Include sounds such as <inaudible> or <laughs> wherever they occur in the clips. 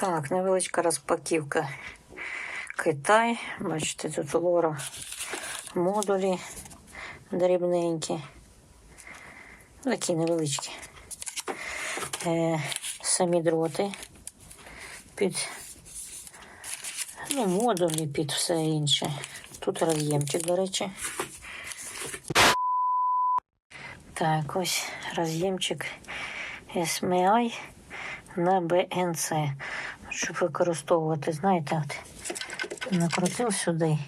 Так, невеличка розпаківка Китай. Бачите, тут лора модулі дрібненькі. Такі невеличкі. Е, самі дроти під ну, модулі, під все інше. Тут роз'ємчик, до речі. Так, ось роз'ємчик SMI на BNC. Щоб використовувати, знаєте, от накрутив сюди,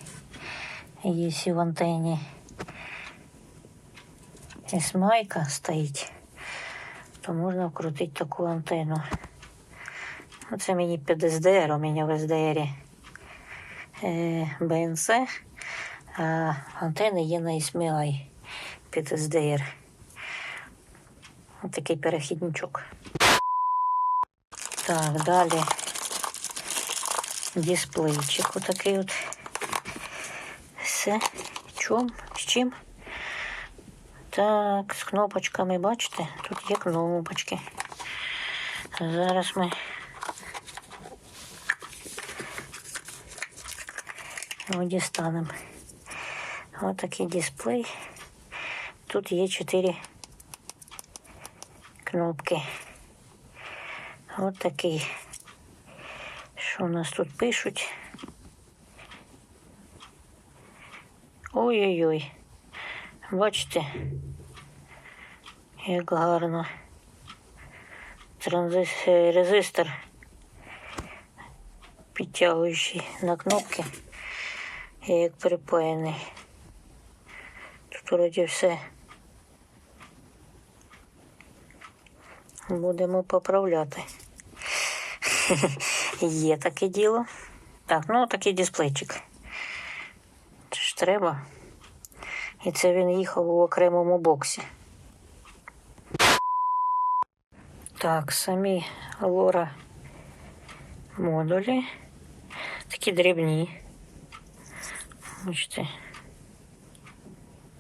якщо в антенні SMI стоїть, то можна вкрутити таку антенну. Ну, Це мені під SDR, у мене в SDR е, BNC, а антени є на SMI під SDR. Ось такий перехідничок. Так, далі дисплейчик отакий от. Все. Чом? З чим? Так, з кнопочками, бачите? Тут є кнопочки. Зараз ми його дістанемо. Ось такий дисплей. Тут є чотири кнопки. Ось такий. Що у нас тут пишуть? Ой-ой-ой. Бачите, як гарно. Транзис... е, резистор, підтягуючий на кнопки, як припаяний. Тут вроді все. Будемо поправляти. <laughs> Є таке діло. Так, ну такий дисплейчик. Це ж треба. І це він їхав у окремому боксі. Так, самі лора модулі. Такі дрібні. Бачите.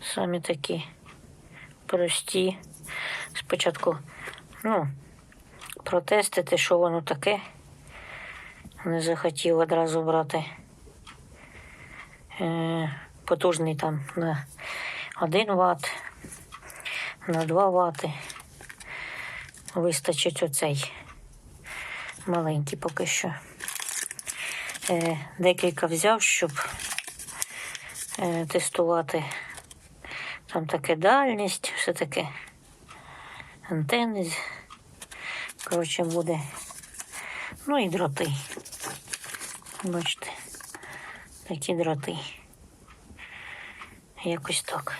Самі такі прості. Спочатку, ну, протестити, що воно таке. Не захотів одразу брати е, потужний там на 1 Вт, на 2 Вт. Вистачить оцей маленький поки що. Е, декілька взяв, щоб е, тестувати. Там таке дальність, все таке антени. Коротше, буде. Ну і дроти. Бачите, такі дроти. Якось так.